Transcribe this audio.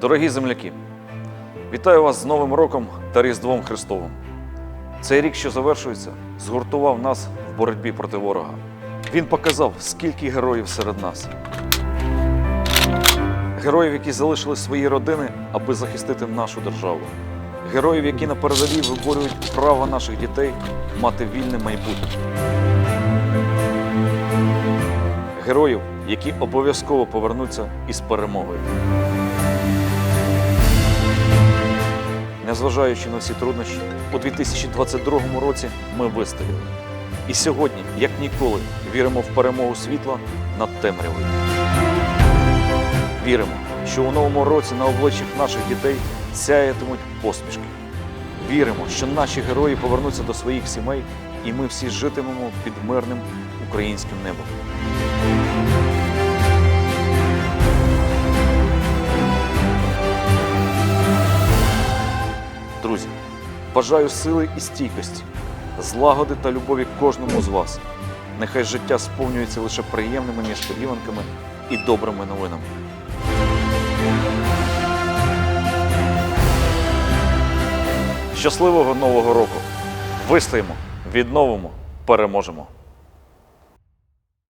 Дорогі земляки, вітаю вас з Новим роком та Різдвом Христовим. Цей рік, що завершується, згуртував нас в боротьбі проти ворога. Він показав, скільки героїв серед нас. Героїв, які залишили свої родини, аби захистити нашу державу. Героїв, які на передовій виборюють право наших дітей мати вільне майбутнє. Героїв, які обов'язково повернуться із перемогою. Незважаючи на всі труднощі, у 2022 році ми вистояли. І сьогодні, як ніколи, віримо в перемогу світла над темрявою. Віримо, що у новому році на обличчях наших дітей сяятимуть посмішки. Віримо, що наші герої повернуться до своїх сімей, і ми всі житимемо під мирним українським небом. Бажаю сили і стійкості, злагоди та любові кожному з вас. Нехай життя сповнюється лише приємними несподіванками і добрими новинами. Щасливого нового року! Вистоїмо, відновимо, переможемо!